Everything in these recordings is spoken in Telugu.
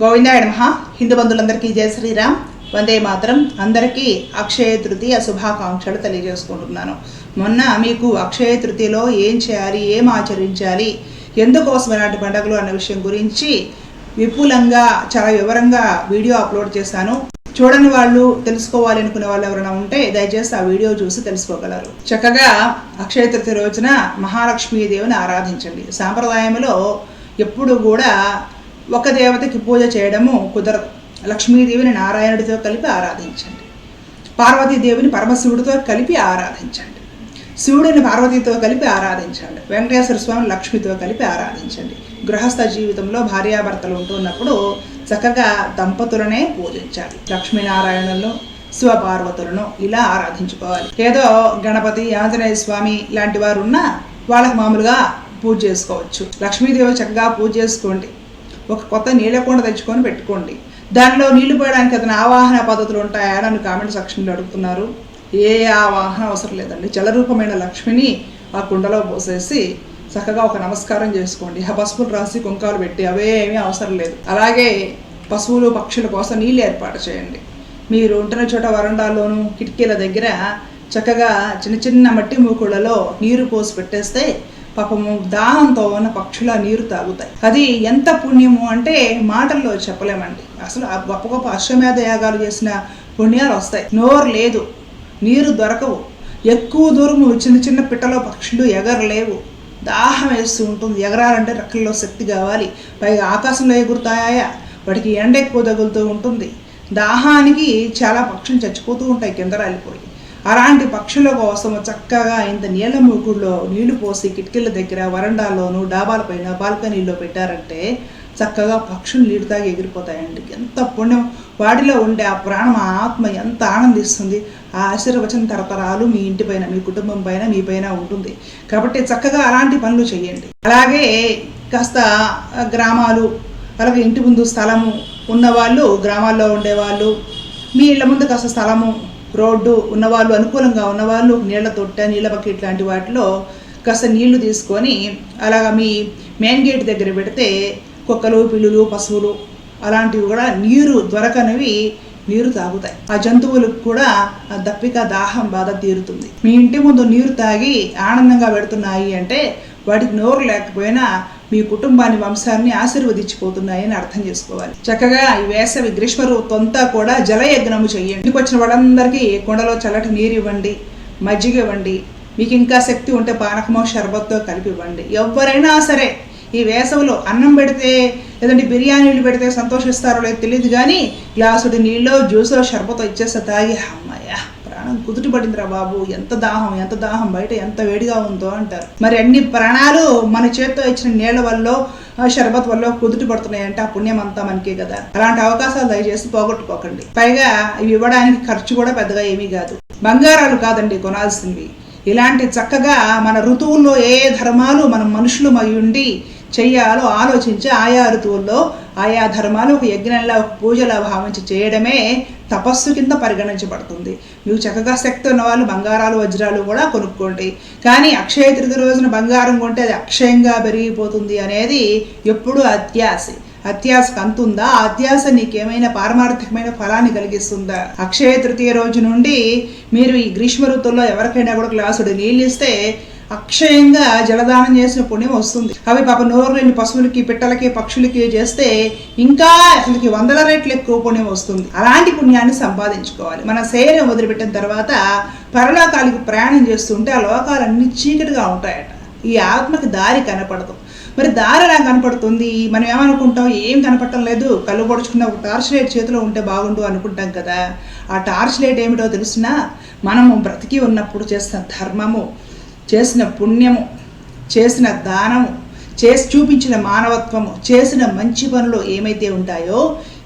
గోవిందాయ నమ. హిందూ బంధువులందరికీ జయ శ్రీరామ్. వందే మాత్రం. అందరికీ అక్షయ తృతీయ శుభాకాంక్షలు తెలియజేసుకుంటున్నాను. మొన్న మీకు అక్షయ తృతీయలో ఏం చేయాలి ఏం ఆచరించాలి ఎందుకోసం ఇలాంటి పండుగలు అన్న విషయం గురించి విపులంగా చాలా వివరంగా వీడియో అప్లోడ్ చేశాను. చూడని వాళ్ళు తెలుసుకోవాలి అనుకునే వాళ్ళు ఎవరైనా ఉంటే దయచేసి ఆ వీడియో చూసి తెలుసుకోగలరు. చక్కగా అక్షయ తృతీయ రోజున మహాలక్ష్మీదేవిని ఆరాధించండి. సాంప్రదాయంలో ఎప్పుడు కూడా ఒక దేవతకి పూజ చేయడము కుదరదు. లక్ష్మీదేవిని నారాయణుడితో కలిపి ఆరాధించండి. పార్వతీదేవిని పరమశివుడితో కలిపి ఆరాధించండి. శివుడిని పార్వతితో కలిపి ఆరాధించండి. వెంకటేశ్వర స్వామి లక్ష్మితో కలిపి ఆరాధించండి. గృహస్థ జీవితంలో భార్యాభర్తలు ఉంటున్నప్పుడు చక్కగా దంపతులనే పూజించాలి. లక్ష్మీనారాయణులను శివపార్వతులను ఇలా ఆరాధించుకోవాలి. ఏదో గణపతి ఆంజనేయ స్వామి లాంటి వారు ఉన్నా వాళ్ళకి మామూలుగా పూజ చేసుకోవచ్చు. లక్ష్మీదేవి చక్కగా పూజ చేసుకోండి. ఒక కొత్త నీళ్ళ కుండ తెచ్చుకొని పెట్టుకోండి. దానిలో నీళ్ళు పోయడానికి అతని ఆవాహన పద్ధతులు ఉంటాయా అని కామెంట్ సెక్షన్లో అడుగుతున్నారు. ఏ ఆవాహన అవసరం లేదండి. జలరూపమైన లక్ష్మిని ఆ కుండలో పోసేసి చక్కగా ఒక నమస్కారం చేసుకోండి. ఆ పసుపులు రాసి కుంకాలు పెట్టి అవే ఏమీ అవసరం లేదు. అలాగే పశువులు పక్షుల కోసం నీళ్ళు ఏర్పాటు చేయండి. మీరు ఉంటున్న చోట వరండాల్లోనూ కిటికీల దగ్గర చక్కగా చిన్న చిన్న మట్టి మూకుళ్ళలో నీరు పోసి పెట్టేస్తే పాపము దాహంతో ఉన్న పక్షుల నీరు తాగుతాయి. అది ఎంత పుణ్యము అంటే మాటల్లో చెప్పలేమండి. అసలు ఆ గొప్ప గొప్ప అశ్వమేధ యాగాలు చేసిన పుణ్యాలు వస్తాయి. నోరు లేదు నీరు దొరకవు. ఎక్కువ దూరం చిన్న చిన్న పిట్టలో పక్షులు ఎగరలేవు. దాహం వేస్తూ ఉంటుంది. ఎగరాలంటే రెక్కల్లో శక్తి కావాలి. పైగా ఆకాశంలో ఎగురుతాయా? వాటికి ఎండ ఎక్కువ తగులుతూ ఉంటుంది. దాహానికి చాలా పక్షులు చచ్చిపోతూ ఉంటాయి కింద రాలిపోయి. అలాంటి పక్షుల కోసం చక్కగా ఇంత నీళ్ళ మూకుడులో నీళ్ళు పోసి కిటికీల దగ్గర వరండాలోను డాబాలపైన బాల్కనీలో పెట్టారంటే చక్కగా పక్షులు నీరు తాగి ఎగిరిపోతాయండి. ఎంత పుణ్యం. వాటిలో ఉండే ఆ ప్రాణం ఆ ఆత్మ ఎంత ఆనందిస్తుంది. ఆ ఆశీర్వచన తరతరాలు మీ ఇంటి పైన మీ కుటుంబం పైన మీ పైన ఉంటుంది. కాబట్టి చక్కగా అలాంటి పనులు చేయండి. అలాగే కాస్త గ్రామాలు అలాగే ఇంటి ముందు స్థలము ఉన్నవాళ్ళు గ్రామాల్లో ఉండేవాళ్ళు మీ ఇళ్ళ ముందు కాస్త స్థలము రోడ్డు ఉన్నవాళ్ళు అనుకూలంగా ఉన్నవాళ్ళు నీళ్ళ తొట్ట నీళ్ళ బకెట్ లాంటి వాటిలో కాస్త నీళ్ళు తీసుకొని అలాగా మీ మెయిన్ గేట్ దగ్గర పెడితే కుక్కలు పిల్లులు పశువులు అలాంటివి కూడా నీరు దొరకనివి నీరు తాగుతాయి. ఆ జంతువులకు కూడా ఆ దప్పిక దాహం బాధ తీరుతుంది. మీ ఇంటి ముందు నీరు తాగి ఆనందంగా పెడుతున్నాయి అంటే వాటికి నోరు లేకపోయినా మీ కుటుంబాన్ని వంశాన్ని ఆశీర్వదించిపోతున్నాయని అర్థం చేసుకోవాలి. చక్కగా ఈ వేసవి గ్రీష్మ ఋతంతా కూడా జలయజ్ఞము చెయ్యండి ఇంటికి వచ్చిన వాళ్ళందరికీ కుండలో చల్లటి నీరు ఇవ్వండి మజ్జిగ ఇవ్వండి మీకు ఇంకా శక్తి ఉంటే పానకమో షర్బత్తో కలిపి ఇవ్వండి. ఎవరైనా సరే ఈ వేసవిలో అన్నం పెడితే లేదంటే బిర్యానీలు పెడితే సంతోషిస్తారో లేదో తెలియదు కానీ గ్లాసుడి నీళ్ళో జ్యూసో షర్బతో ఇచ్చేస్తే తాగి అమ్మయ్య! ప్రాణం కుదుటి పడిందిరా బాబు. ఎంత దాహం ఎంత దాహం బయట ఎంత వేడిగా ఉందో అంటారు. మరి అన్ని ప్రాణాలు మన చేత్తో ఇచ్చిన నీళ్ళ వల్ల షర్బత్ వల్ల కుదుటి పడుతున్నాయంటే ఆ పుణ్యం అంతా మనకే కదా. అలాంటి అవకాశాలు దయచేసి పోగొట్టుకోకండి. పైగా ఇవి ఇవ్వడానికి ఖర్చు కూడా పెద్దగా ఏమీ కాదు. బంగారాలు కాదండి కొనాల్సినవి. ఇలాంటి చక్కగా మన ఋతువుల్లో ఏ ధర్మాలు మనం మనుషులు మై ఉండి చెయ్యాలో ఆలోచించి ఆయా ఋతువుల్లో ఆయా ధర్మాలు ఒక యజ్ఞంలా ఒక పూజలా భావించి చేయడమే తపస్సు కింద పరిగణించబడుతుంది. మీకు చక్కగా శక్తి ఉన్న వాళ్ళు బంగారాలు వజ్రాలు కూడా కొనుక్కోండి. కానీ అక్షయ తృతీయ రోజున బంగారం కొంటే అది అక్షయంగా పెరిగిపోతుంది అనేది ఎప్పుడూ అత్యాశ. అత్యాశకు అంతుందా? ఆ అత్యాశ నీకేమైనా పారమార్థికమైన ఫలాన్ని కలిగిస్తుందా? అక్షయ తృతీయ రోజు నుండి మీరు ఈ గ్రీష్మ ఋతువుల్లో ఎవరికైనా కూడా గ్లాసుడు నీళ్ళు ఇస్తే అక్షయంగా జలదానం చేసిన పుణ్యం వస్తుంది. అవి పాప నోరు లేని పశువులకి పిట్టలకి పక్షులకి చేస్తే ఇంకా అసలుకి వందల రెట్లు ఎక్కువ పుణ్యం వస్తుంది. అలాంటి పుణ్యాన్ని సంపాదించుకోవాలి. మన శరీరం వదిలిపెట్టిన తర్వాత పరలోకాలకి ప్రయాణం చేస్తుంటే ఆ లోకాలన్నీ చీకటిగా ఉంటాయట. ఈ ఆత్మకి దారి కనపడదు. మరి దారి ఎలా కనపడుతుంది? మనం ఏమనుకుంటాం? ఏం కనపడటం లేదు. కళ్ళు పొడుచుకున్న ఒక టార్చ్ లైట్ చేతిలో ఉంటే బాగుండు అనుకుంటాం కదా. ఆ టార్చ్ లైట్ ఏమిటో తెలిసినా? మనము బ్రతికి ఉన్నప్పుడు చేసిన ధర్మము. చేసిన పుణ్యము చేసిన దానము చేసి చూపించిన మానవత్వము చేసిన మంచి పనులు ఏమైతే ఉంటాయో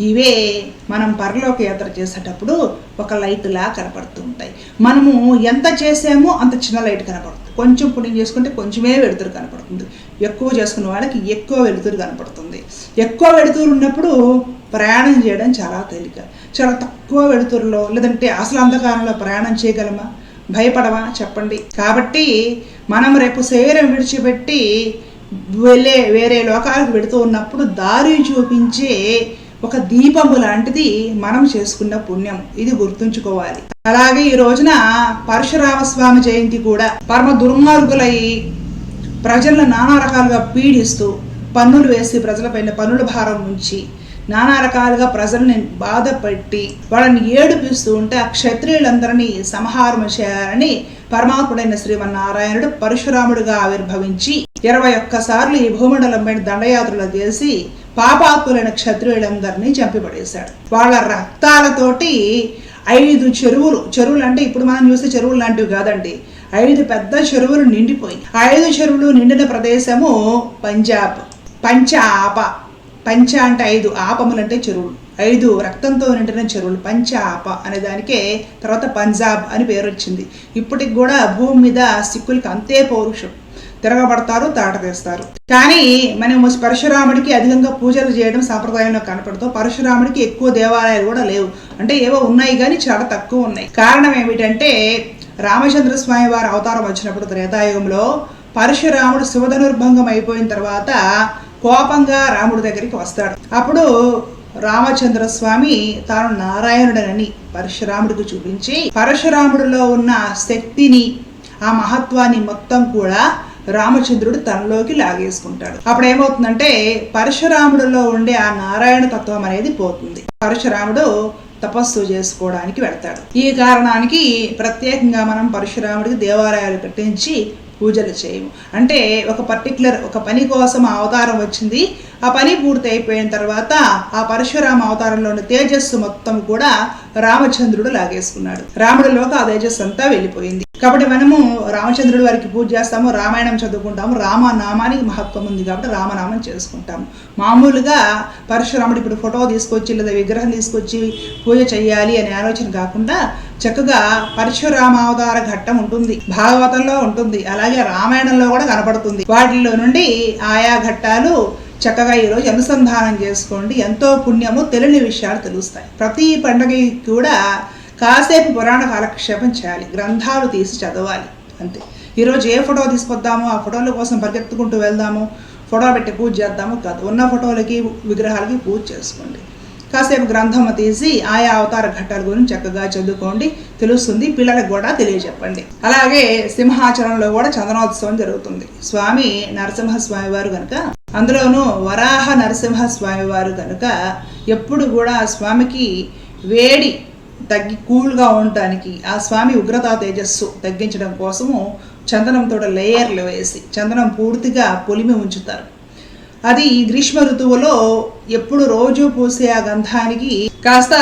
ఇవే మనం పరలోక యాత్ర చేసేటప్పుడు ఒక లైట్లా కనపడుతూ ఉంటాయి. మనము ఎంత చేసామో అంత చిన్న లైట్ కనపడుతుంది. కొంచెం పుణ్యం చేసుకుంటే కొంచెమే వెలుతురు కనపడుతుంది. ఎక్కువ చేసుకున్న వాళ్ళకి ఎక్కువ వెలుతురు కనపడుతుంది. ఎక్కువ వెలుతురు ఉన్నప్పుడు ప్రయాణం చేయడం చాలా తేలిక. చాలా తక్కువ వెలుతురులో లేదంటే అసలు అంధకారంలో ప్రయాణం చేయగలమా? భయపడవా చెప్పండి. కాబట్టి మనం రేపు శరీరం విడిచిపెట్టి వెళ్ళే వేరే లోకాలకు వెళుతూ ఉన్నప్పుడు దారి చూపించే ఒక దీపము లాంటిది మనం చేసుకున్న పుణ్యం. ఇది గుర్తుంచుకోవాలి. అలాగే ఈ రోజున పరశురామ స్వామి జయంతి కూడా పరమ దుర్మార్గులై ప్రజలను నానా రకాలుగా పీడిస్తూ పన్నులు వేసి ప్రజలపైన పన్నుల భారం ఉంచి నానా రకాలుగా ప్రజల్ని బాధపెట్టి వాళ్ళని ఏడిపిస్తూ ఉంటే ఆ క్షత్రియులందరినీ సంహారం చేయాలని పరమాత్ముడైన శ్రీమన్నారాయణుడు పరశురాముడుగా ఆవిర్భవించి ఇరవై ఒక్కసార్లు ఈ భూమండలం పైన దండయాత్రలు చేసి పాపాత్ములైన క్షత్రియులందరినీ చంపిపడేశాడు. వాళ్ళ రక్తాలతోటి ఐదు చెరువులు చెరువులు అంటే ఇప్పుడు మనం చూసే చెరువులు లాంటివి కాదండి. ఐదు పెద్ద చెరువులు నిండిపోయి ఐదు చెరువులు నిండిన ప్రదేశము పంజాబ్ పంచాప పంచ అంటే ఐదు ఆపములు అంటే చెరువులు. ఐదు రక్తంతో నిండిన చెరువులు. పంచ ఆప అనే దానికే తర్వాత పంజాబ్ అని పేరు వచ్చింది. ఇప్పటికి కూడా భూమి మీద సిక్కులకి అంతే పౌరుషం. తిరగబడతారు తాట తీస్తారు. కానీ మనం పరశురాముడికి అధికంగా పూజలు చేయడం సాంప్రదాయంలో కనపడుతూ. పరశురాముడికి ఎక్కువ దేవాలయాలు కూడా లేవు. అంటే ఏవో ఉన్నాయి కానీ చాలా తక్కువ ఉన్నాయి. కారణం ఏమిటంటే రామచంద్ర స్వామి వారి అవతారం వచ్చినప్పుడు త్రేతాయుగంలో పరశురాముడు శివధనుర్భంగం అయిపోయిన తర్వాత కోపంగా రాముడి దగ్గరికి వస్తాడు. అప్పుడు రామచంద్ర స్వామి తాను నారాయణుడనని పరశురాముడికి చూపించి పరశురాముడిలో ఉన్న శక్తిని ఆ మహత్వాన్ని మొత్తం కూడా రామచంద్రుడు తనలోకి లాగేసుకుంటాడు. అప్పుడు ఏమవుతుందంటే పరశురాముడిలో ఉండే ఆ నారాయణ తత్వం అనేది పోతుంది. పరశురాముడు తపస్సు చేసుకోవడానికి వెళ్తాడు. ఈ కారణానికి ప్రత్యేకంగా మనం పరశురాముడికి దేవాలయాలు కట్టించి పూజలు చేయము. అంటే ఒక పర్టికులర్ ఒక పని కోసం ఆ అవతారం వచ్చింది. ఆ పని పూర్తి అయిపోయిన తర్వాత ఆ పరశురామ అవతారంలోని తేజస్సు మొత్తం కూడా రామచంద్రుడు లాగేసుకున్నాడు. రాముడిలోకి ఆ తేజస్సు అంతా వెళ్ళిపోయింది. కాబట్టి మనము రామచంద్రుడి వారికి పూజ చేస్తాము రామాయణం చదువుకుంటాము రామనామానికి మహత్వం ఉంది కాబట్టి రామనామం చేసుకుంటాము. మామూలుగా పరశురాముడు ఇప్పుడు ఫోటో తీసుకొచ్చి లేదా విగ్రహం తీసుకొచ్చి పూజ చేయాలి అనే ఆలోచన కాకుండా చక్కగా పరశురామ అవతార ఘట్టం ఉంటుంది భాగవతంలో ఉంటుంది అలాగే రామాయణంలో కూడా కనపడుతుంది. వాటిలో నుండి ఆయా ఘట్టాలు చక్కగా ఈరోజు అనుసంధానం చేసుకోండి. ఎంతో పుణ్యము తెలియని విషయాలు తెలుస్తాయి. ప్రతి పండగకి కూడా కాసేపు పురాణ కాలక్షేపం చేయాలి గ్రంథాలు తీసి చదవాలి అంతే. ఈరోజు ఏ ఫోటో తీసుకొద్దామో ఆ ఫోటోల కోసం పరిగెత్తుకుంటూ వెళ్దాము ఫోటో పెట్టి పూజ చేద్దాము కాదు. ఉన్న ఫోటోలకి విగ్రహాలకి పూజ చేసుకోండి. కాసేపు గ్రంథము తీసి ఆయా అవతార ఘట్టాల గురించి చక్కగా చదువుకోండి తెలుస్తుంది పిల్లలకు కూడా తెలియజెప్పండి. అలాగే సింహాచలంలో కూడా చందనోత్సవం జరుగుతుంది. స్వామి నరసింహస్వామి వారు కనుక అందులోనూ వరాహ నరసింహస్వామి వారు కనుక ఎప్పుడు కూడా స్వామికి వేడి తగ్గి కూల్గా ఉండటానికి ఆ స్వామి ఉగ్రతా తేజస్సు తగ్గించడం కోసము చందనంతో లేయర్లు వేసి చందనం పూర్తిగా పొలిమి ఉంచుతారు. అది ఈ గ్రీష్మ ఋతువులో ఎప్పుడు రోజు పూసే ఆ గంధానికి కాస్త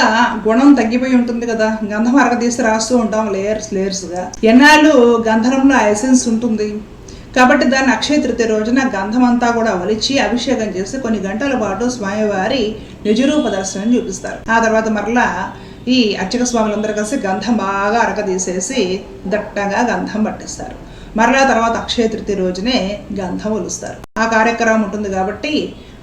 గుణం తగ్గిపోయి ఉంటుంది కదా. గంధం అరగదీసి రాస్తూ ఉంటాం లేయర్స్ లేయర్స్గా ఎన్నాళ్ళు గంధంలో ఆ ఎసెన్స్ ఉంటుంది. కాబట్టి దాన్ని అక్షయ తృతీయ రోజున గంధం అంతా కూడా వలిచి అభిషేకం చేసి కొన్ని గంటల పాటు స్వామివారి నిజరూప దర్శనం చూపిస్తారు. ఆ తర్వాత మరలా ఈ అర్చక స్వాములందరూ కలిసి గంధం బాగా అరగదీసేసి దట్టంగా గంధం పట్టిస్తారు. మరలా తర్వాత అక్షయ తృతీయ రోజునే గంధం ఒలుస్తారు. ఆ కార్యక్రమం ఉంటుంది కాబట్టి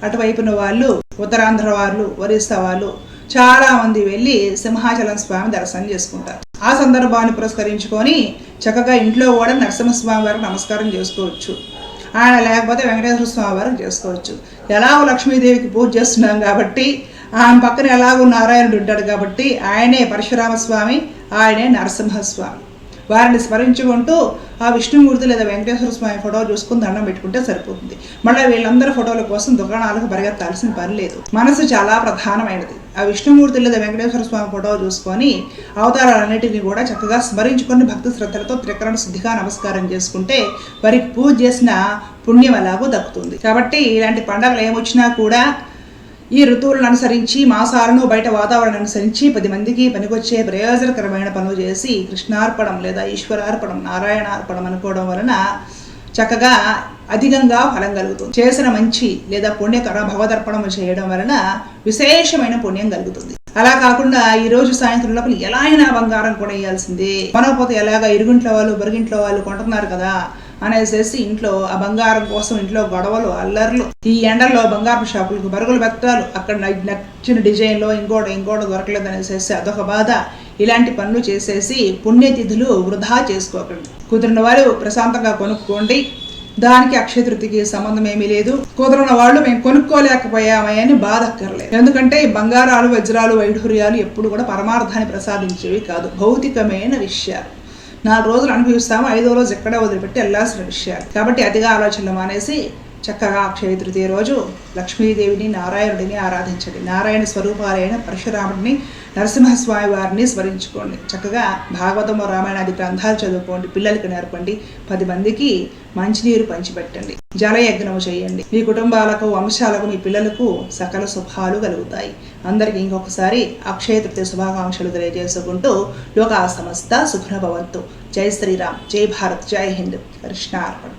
అటువైపున వాళ్ళు ఉత్తరాంధ్ర వాళ్ళు ఒరిస్సా వాళ్ళు చాలా మంది వెళ్ళి సింహాచలం స్వామి దర్శనం చేసుకుంటారు. ఆ సందర్భాన్ని పురస్కరించుకొని చక్కగా ఇంట్లో కూడా నరసింహస్వామి వారికి నమస్కారం చేసుకోవచ్చు. ఆయన లేకపోతే వెంకటేశ్వర స్వామి వారికి చేసుకోవచ్చు. ఎలాగో లక్ష్మీదేవికి పూజ చేస్తున్నాం కాబట్టి ఆయన పక్కన ఎలాగో నారాయణుడు ఉంటాడు కాబట్టి ఆయనే పరశురామ స్వామి ఆయనే నరసింహస్వామి. వారిని స్మరించుకుంటూ ఆ విష్ణుమూర్తి లేదా వెంకటేశ్వర స్వామి ఫోటో చూసుకుని దండం పెట్టుకుంటే సరిపోతుంది. మళ్ళీ వీళ్ళందరి ఫోటోల కోసం దుకాణాలకు పరిగెత్తాల్సిన పని లేదు. మనసు చాలా ప్రధానమైనది. ఆ విష్ణుమూర్తి లేదా వెంకటేశ్వర స్వామి ఫోటో చూసుకొని అవతారాలన్నిటినీ కూడా చక్కగా స్మరించుకొని భక్తి శ్రద్ధలతో త్రికరణ శుద్ధిగా నమస్కారం చేసుకుంటే వారికి పూజ చేసిన పుణ్యం అలాగూ దక్కుతుంది. కాబట్టి ఇలాంటి పండగలు ఏమొచ్చినా కూడా ఈ ఋతువులను అనుసరించి మాసాలను బయట వాతావరణం అనుసరించి పది మందికి పనికొచ్చే ప్రయోజనకరమైన పనులు చేసి కృష్ణార్పణం లేదా ఈశ్వరార్పణం నారాయణార్పణం అనుకోవడం వలన చక్కగా అధికంగా ఫలం కలుగుతుంది. చేసిన మంచి లేదా పుణ్యకర భవదర్పణం చేయడం వలన విశేషమైన పుణ్యం కలుగుతుంది. అలా కాకుండా ఈ రోజు సాయంత్రం లోపల ఎలా అయినా బంగారం కొనేయాల్సిందే. మనకపోతే ఎలాగా ఇరుగుంట్లో వాళ్ళు బొరిగింట్లో వాళ్ళు కొంటున్నారు కదా. అనేసేసి ఇంట్లో ఆ బంగారం కోసం ఇంట్లో గొడవలు అల్లర్లు. ఈ ఎండల్లో బంగారం షాపులకు బరుగులు పెట్టాలు అక్కడ నచ్చిన డిజైన్లో ఇంకోటి ఇంకోటి దొరకలేదు అనేసేసి అదొక బాధ. ఇలాంటి పనులు చేసేసి పుణ్యతిథులు వృధా చేసుకోకండి. కుదిరిన వారు ప్రశాంతంగా కొనుక్కోండి. దానికి అక్షయతృతికి సంబంధం ఏమీ లేదు. కుదరని వాళ్ళు మేము కొనుక్కోలేకపోయామే అని బాధక్కర్లేదు ఎందుకంటే బంగారాలు వజ్రాలు వైఢూర్యాలు ఎప్పుడు కూడా పరమార్థాన్ని ప్రసాదించేవి కాదు. భౌతికమైన విషయాలు. నాలుగు రోజులు అనుభవిస్తాము ఐదో రోజు ఎక్కడ వదిలిపెట్టి వెళ్ళాల్సిన విషయాలు కాబట్టి అతిగా ఆలోచనలు మానేసి చక్కగా అక్షయ తృతీయ రోజు లక్ష్మీదేవిని నారాయణుడిని ఆరాధించండి. నారాయణ స్వరూపాలైన పరశురాముడిని నరసింహస్వామి వారిని స్మరించుకోండి. చక్కగా భాగవతము రామాయణాది గ్రంథాలు చదువుకోండి. పిల్లలకి నేర్పండి. పది మందికి మంచినీరు పంచిపెట్టండి. జలయజ్ఞము చేయండి. మీ కుటుంబాలకు వంశాలకు మీ పిల్లలకు సకల శుభాలు కలుగుతాయి. అందరికీ ఇంకొకసారి అక్షయ తృతీయ శుభాకాంక్షలు తెలియజేసుకుంటూ లోకా సమస్త సుఖభవంతు జై శ్రీరామ్. జై భారత్. జై హింద్. కృష్ణార్పణ.